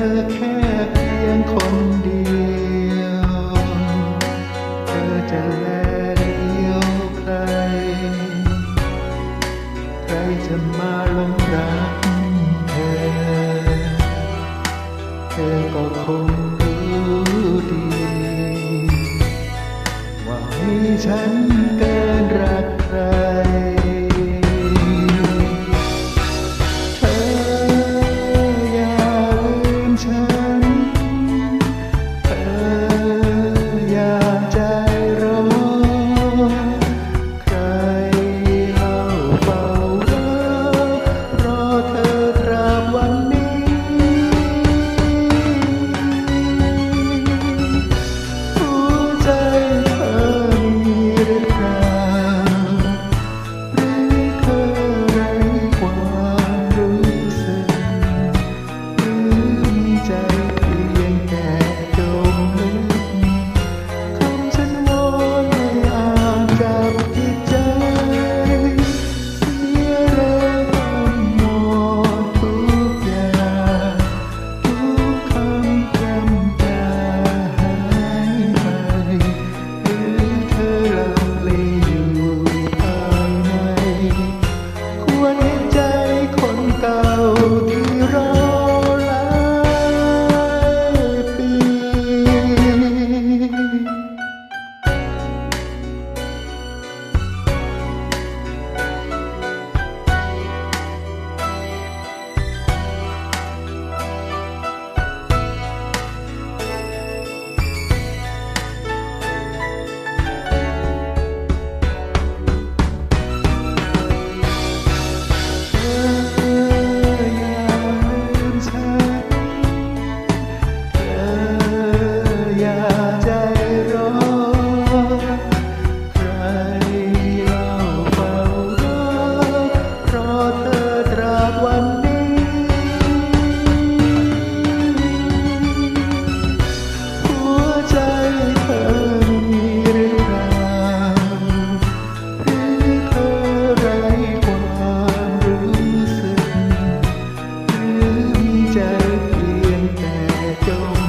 แค่เพียงคนเดียว เธอจะแลเลี้ยวใคร ใครจะมาลงรักเธอ เธอก็คงรู้ดี ว่ามีฉันเกิ ควรเห็นใจคนเก่า go.